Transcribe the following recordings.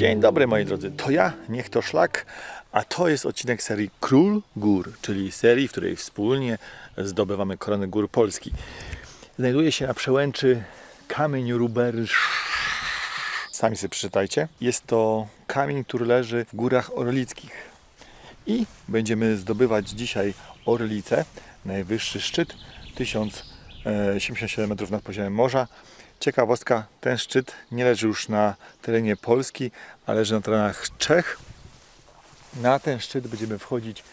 Dzień dobry moi drodzy, to ja, niech to szlak, a to jest odcinek serii Król Gór, czyli serii, w której wspólnie zdobywamy koronę gór Polski. Znajduje się na przełęczy kamień Rubery. Sami sobie przeczytajcie. Jest to kamień, który leży w górach orlickich. I będziemy zdobywać dzisiaj Orlicę, najwyższy szczyt, 1077 metrów nad poziomem morza. Ciekawostka, ten szczyt nie leży już na terenie Polski, a leży na terenach Czech. Na ten szczyt będziemy wchodzić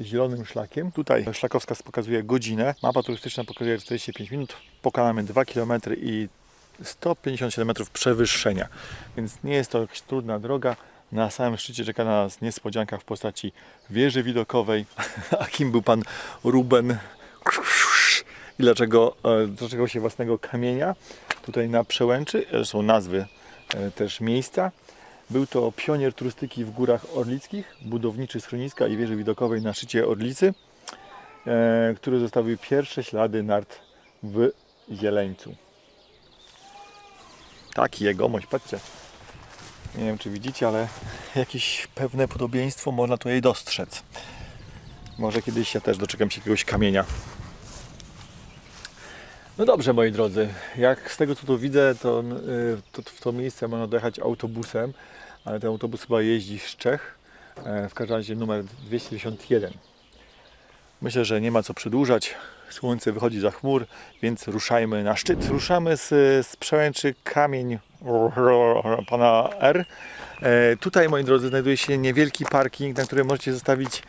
zielonym szlakiem. Tutaj szlakowska pokazuje godzinę, mapa turystyczna pokazuje 45 minut, pokonamy 2 km i 157 metrów przewyższenia, więc nie jest to jakaś trudna droga. Na samym szczycie czeka na nas niespodzianka w postaci wieży widokowej. A kim był pan Ruben? I dlaczego e, doczekał się własnego kamienia tutaj na przełęczy? Są nazwy e, też miejsca. Był to pionier turystyki w górach orlickich, budowniczy schroniska i wieży widokowej na szczycie Orlicy, e, który zostawił pierwsze ślady nart w Zieleńcu. Taki jegomość, patrzcie. Nie wiem, czy widzicie, ale jakieś pewne podobieństwo można tutaj dostrzec. Może kiedyś ja też doczekam się jakiegoś kamienia. No dobrze, moi drodzy. Jak z tego co tu widzę, to, y, to w to miejsce można dojechać autobusem, ale ten autobus chyba jeździ z Czech. E, W każdym razie numer 291. Myślę, że nie ma co przedłużać. Słońce wychodzi za chmur, więc ruszajmy na szczyt. Ruszamy z, z przełęczy kamień pana R. E, tutaj, moi drodzy, znajduje się niewielki parking, na którym możecie zostawić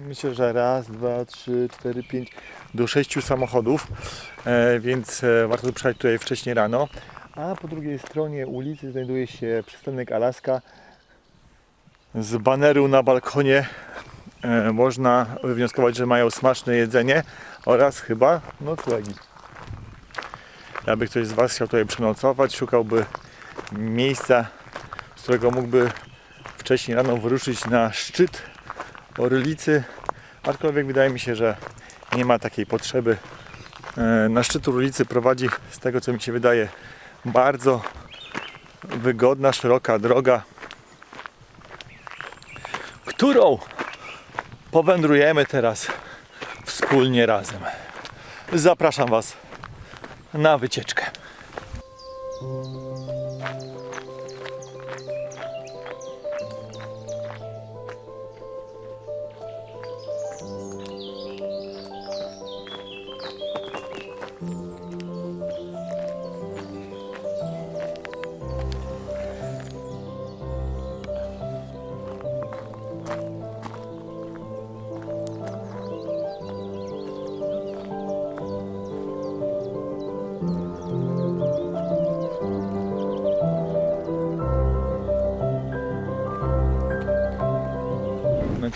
myślę, że raz, dwa, trzy, cztery, pięć do sześciu samochodów, e, więc e, warto przyjechać tutaj wcześniej rano. A po drugiej stronie ulicy znajduje się przystanek Alaska. Z baneru na balkonie e, można wywnioskować, że mają smaczne jedzenie oraz chyba noclegi. Jakby ktoś z Was chciał tutaj przenocować, szukałby miejsca, z którego mógłby wcześniej rano wyruszyć na szczyt Orlicy, aczkolwiek wydaje mi się, że nie ma takiej potrzeby. E, Na szczyt Orlicy prowadzi, z tego co mi się wydaje, bardzo wygodna, szeroka droga, którą powędrujemy teraz wspólnie razem. Zapraszam Was na wycieczkę.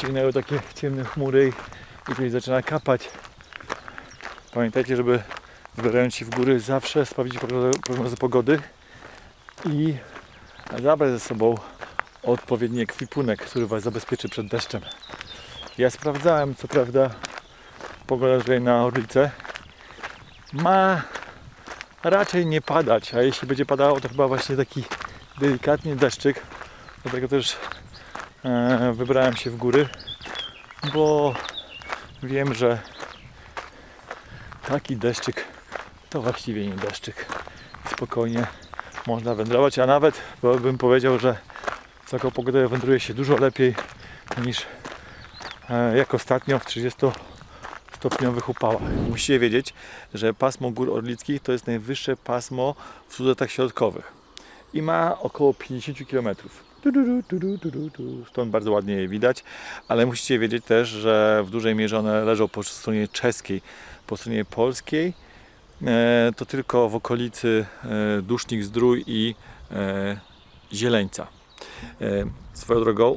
Naciągnęły takie ciemne chmury i tutaj zaczyna kapać. Pamiętajcie, żeby wybierając się w góry zawsze sprawdzić prognozę pogody i zabrać ze sobą odpowiedni ekwipunek, który Was zabezpieczy przed deszczem. Ja sprawdzałem, co prawda, pogoda tutaj na Orlice ma raczej nie padać, a jeśli będzie padało, to chyba właśnie taki delikatny deszczyk. Dlatego też wybrałem się w góry, bo wiem, że taki deszczyk to właściwie nie deszczyk. Spokojnie można wędrować, a nawet bym powiedział, że w taką pogodę wędruje się dużo lepiej niż e, jak ostatnio w 30 stopniowych upałach. Musicie wiedzieć, że pasmo gór orlickich to jest najwyższe pasmo w Sudetach Środkowych i ma około 50 km. Stąd bardzo ładnie je widać, ale musicie wiedzieć też, że w dużej mierze one leżą po stronie czeskiej, po stronie polskiej e, to tylko w okolicy e, Dusznik Zdrój i e, Zieleńca. Swoją drogą,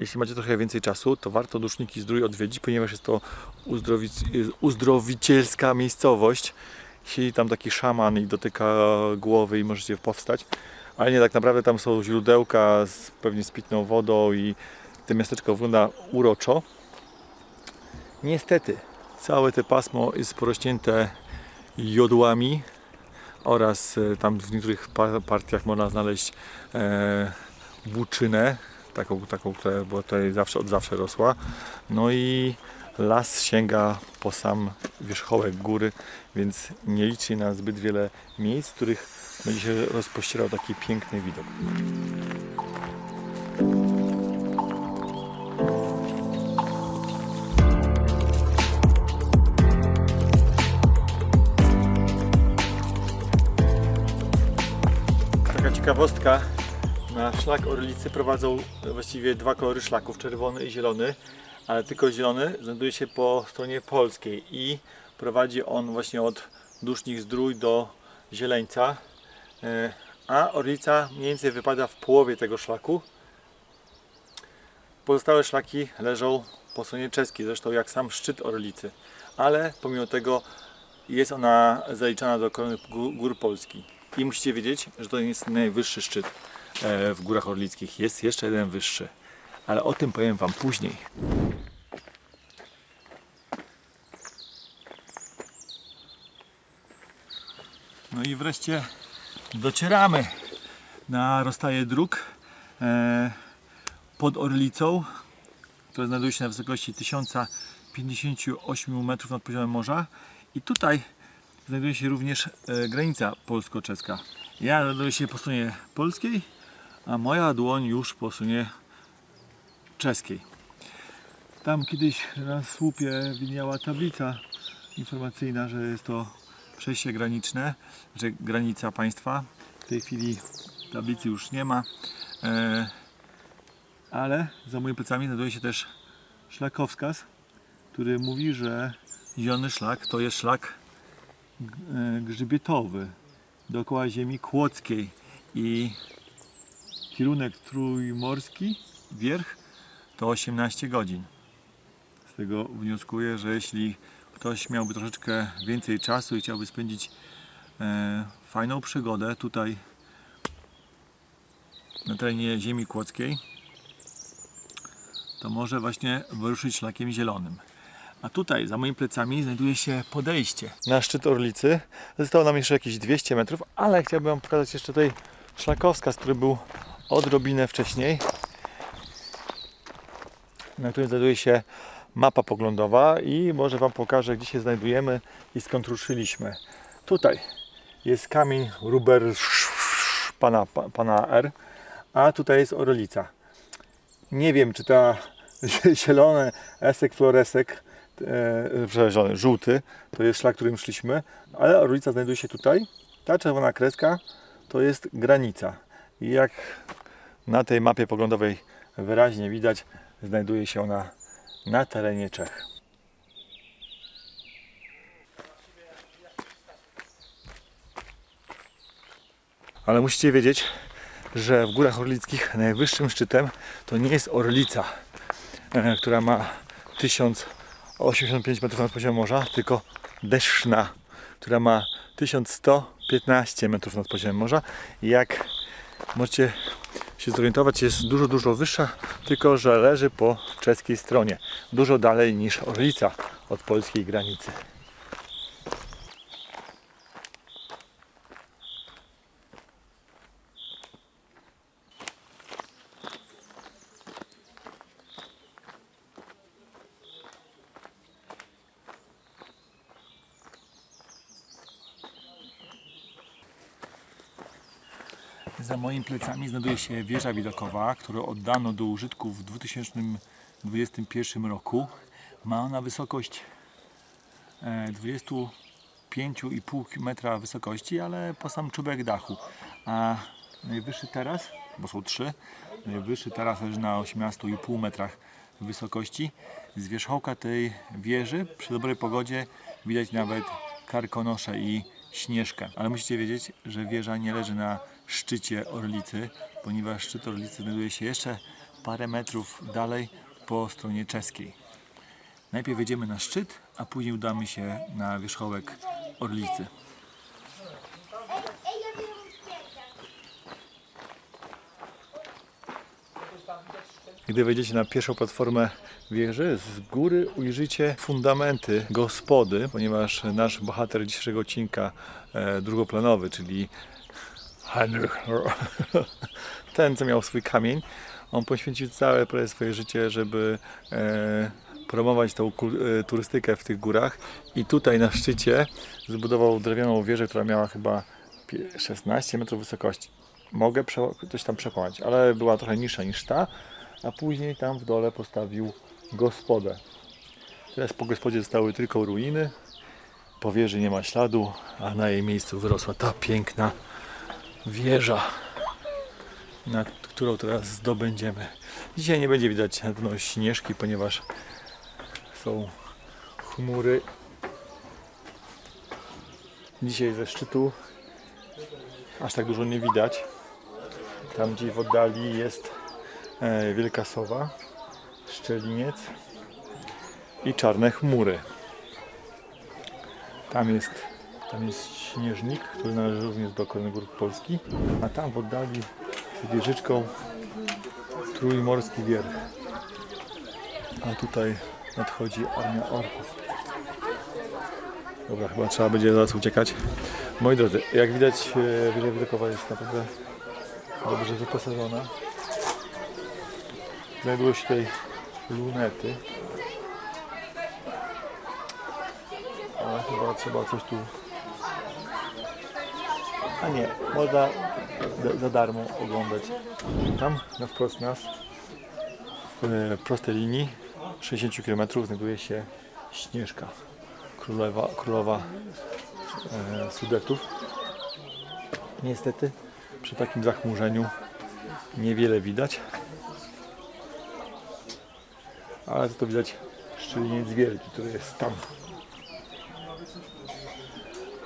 jeśli macie trochę więcej czasu, to warto Duszniki Zdrój odwiedzić, ponieważ jest to uzdrowic- uzdrowicielska miejscowość. Siedzi tam taki szaman i dotyka głowy i możecie powstać. Ale nie, tak naprawdę tam są źródełka z, pewnie z pitną wodą i to miasteczko wygląda uroczo. Niestety, całe te pasmo jest porośnięte jodłami oraz e, tam w niektórych pa- partiach można znaleźć e, buczynę, taką, taką która była tutaj zawsze, od zawsze rosła. No i las sięga po sam wierzchołek góry, więc nie liczy na zbyt wiele miejsc, w których będzie się rozpościerał taki piękny widok. Taka ciekawostka. Na szlak Orlicy prowadzą właściwie dwa kolory szlaków, czerwony i zielony, ale tylko zielony znajduje się po stronie polskiej i prowadzi on właśnie od Dusznich Zdrój do Zieleńca, a Orlica mniej więcej wypada w połowie tego szlaku. Pozostałe szlaki leżą po stronie czeskiej, zresztą jak sam szczyt Orlicy, ale pomimo tego jest ona zaliczana do korony gó- gór Polski. I musicie wiedzieć, że to nie jest najwyższy szczyt e, w górach orlickich. Jest jeszcze jeden wyższy, ale o tym powiem Wam później. No i wreszcie docieramy na rozstaje dróg e, pod Orlicą, która znajduje się na wysokości 1058 metrów nad poziomem morza. I tutaj znajduje się również e, granica polsko-czeska. Ja znajduję się po stronie polskiej, a moja dłoń już po stronie czeskiej. Tam kiedyś na słupie widniała tablica informacyjna, że jest to przejście graniczne, że granica państwa. W tej chwili tablicy już nie ma, e, ale za moimi plecami znajduje się też szlakowskaz, który mówi, że zielony szlak to jest szlak e, grzybietowy dookoła ziemi kłodzkiej i kierunek trójmorski, wierch to 18 godzin. Z tego wnioskuję, że jeśli ktoś miałby troszeczkę więcej czasu i chciałby spędzić e, fajną przygodę tutaj na terenie ziemi kłodzkiej, to może właśnie wyruszyć szlakiem zielonym. A tutaj za moimi plecami znajduje się podejście na szczyt Orlicy. Zostało nam jeszcze jakieś 200 metrów, ale chciałbym Wam pokazać jeszcze tutaj szlakowskaz, który był odrobinę wcześniej, na którym znajduje się mapa poglądowa i może Wam pokażę, gdzie się znajdujemy i skąd ruszyliśmy. Tutaj jest kamień Ruber pana, pa- pana R, a tutaj jest Orlica. Nie wiem, czy ta zielony esek, floresek, przepraszam, żółty, to jest szlak, którym szliśmy, ale Orlica znajduje się tutaj. Ta czerwona kreska to jest granica. I jak na tej mapie poglądowej wyraźnie widać, znajduje się ona na terenie Czech. Ale musicie wiedzieć, że w Górach Orlickich najwyższym szczytem to nie jest Orlica, e, która ma 1085 metrów nad poziomem morza, tylko Deszna, która ma 1115 metrów nad poziomem morza. Jak możecie się zorientować, jest dużo, dużo wyższa, tylko że leży po czeskiej stronie. Dużo dalej niż Orlica od polskiej granicy. Moimi plecami znajduje się wieża widokowa, którą oddano do użytku w 2021 roku. Ma ona wysokość e, 25,5 metra wysokości, ale po sam czubek dachu. A najwyższy taras, bo są trzy, najwyższy taras leży na 18,5 metrach wysokości. Z wierzchołka tej wieży przy dobrej pogodzie widać nawet karkonosze i śnieżkę. Ale musicie wiedzieć, że wieża nie leży na szczycie Orlicy, ponieważ szczyt Orlicy znajduje się jeszcze parę metrów dalej po stronie czeskiej. Najpierw wejdziemy na szczyt, a później udamy się na wierzchołek Orlicy. Gdy wejdziecie na pierwszą platformę wieży, z góry ujrzycie fundamenty gospody, ponieważ nasz bohater dzisiejszego odcinka e, drugoplanowy, czyli Henryk ten, co miał swój kamień, on poświęcił całe prawie swoje życie, żeby e, promować tą e, turystykę w tych górach. I tutaj na szczycie zbudował drewnianą wieżę, która miała chyba pie- 16 metrów wysokości. Mogę coś tam przekłamać, ale była trochę niższa niż ta. A później tam w dole postawił gospodę. Teraz po gospodzie zostały tylko ruiny. Po wieży nie ma śladu, a na jej miejscu wyrosła ta piękna wieża, nad którą teraz zdobędziemy. Dzisiaj nie będzie widać na pewno śnieżki, ponieważ są chmury. Dzisiaj ze szczytu aż tak dużo nie widać. Tam gdzieś w oddali jest e, Wielka Sowa, Szczeliniec i czarne chmury. Tam jest, tam jest śnieżnik, który należy również do Korony Gór Polski, a tam w oddali z wieżyczką Trójmorski Wierch. A tutaj nadchodzi armia orków. Dobra, chyba trzeba będzie zaraz uciekać. Moi drodzy, jak widać Wieża Widokowa jest naprawdę dobrze wyposażona. Znajdują się tutaj lunety. Ale chyba trzeba coś tu... A nie, można za- darmo oglądać. Tam na wprost nas w e, prostej linii 60 km znajduje się Śnieżka, królowa, królowa e, Sudetów. Niestety przy takim zachmurzeniu niewiele widać. Ale to, to widać szczeliniec wielki, który jest tam.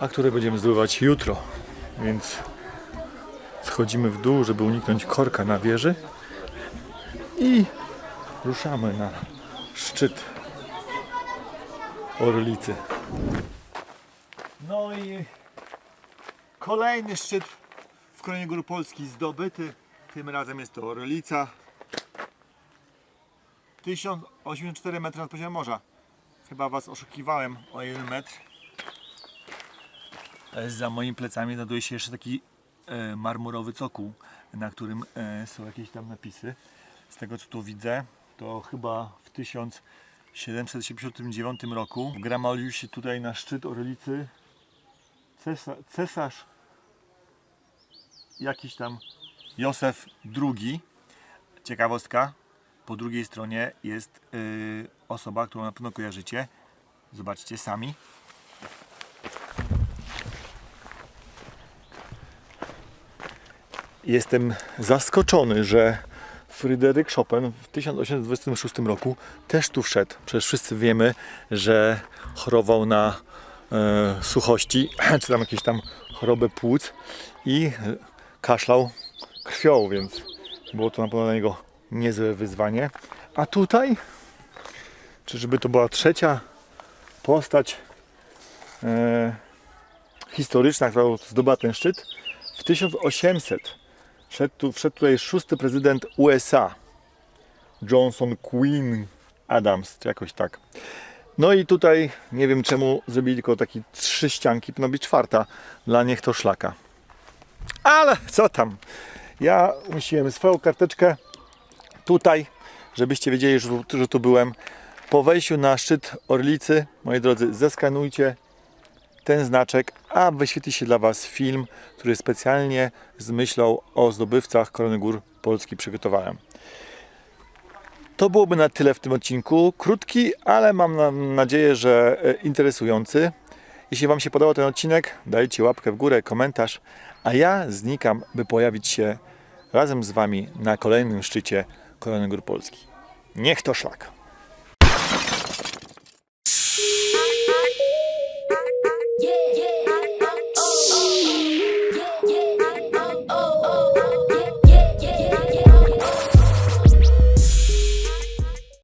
A który będziemy zdobywać jutro. Więc schodzimy w dół, żeby uniknąć korka na wieży. I ruszamy na szczyt Orlicy. No i kolejny szczyt w Koronie Gór Polski zdobyty. Tym razem jest to Orlica. 1084 metry nad poziomem morza. Chyba Was oszukiwałem o 1 metr. E, Za moimi plecami znajduje się jeszcze taki e, marmurowy cokół, na którym e, są jakieś tam napisy. Z tego co tu widzę, to chyba w 1779 roku wgramolił się tutaj na szczyt Orlicy cesarz, cesarz jakiś tam Józef II. Ciekawostka, po drugiej stronie jest y, osoba, którą na pewno kojarzycie. Zobaczcie sami. Jestem zaskoczony, że Fryderyk Chopin w 1826 roku też tu wszedł. Przecież wszyscy wiemy, że chorował na e, suchości, czy tam jakieś tam chorobę płuc i kaszlał krwią, więc było to na pewno dla niego niezłe wyzwanie. A tutaj, czyżby to była trzecia postać e, historyczna, która zdobyła ten szczyt? W 1800 wszedł, tu, wszedł tutaj szósty prezydent USA, Johnson Queen Adams, czy jakoś tak. No i tutaj nie wiem czemu zrobili tylko takie trzy ścianki, powinna być czwarta, dla niech to szlaka. Ale co tam? Ja umieściłem swoją karteczkę tutaj, żebyście wiedzieli, że że tu byłem. Po wejściu na szczyt Orlicy, moi drodzy, zeskanujcie ten znaczek, a wyświetli się dla Was film, który specjalnie z myślą o zdobywcach Korony Gór Polski przygotowałem. To byłoby na tyle w tym odcinku. Krótki, ale mam na- nadzieję, że e, interesujący. Jeśli Wam się podobał ten odcinek, dajcie łapkę w górę, komentarz, a ja znikam, by pojawić się razem z Wami na kolejnym szczycie Korony Gór Polski. Niech to szlak!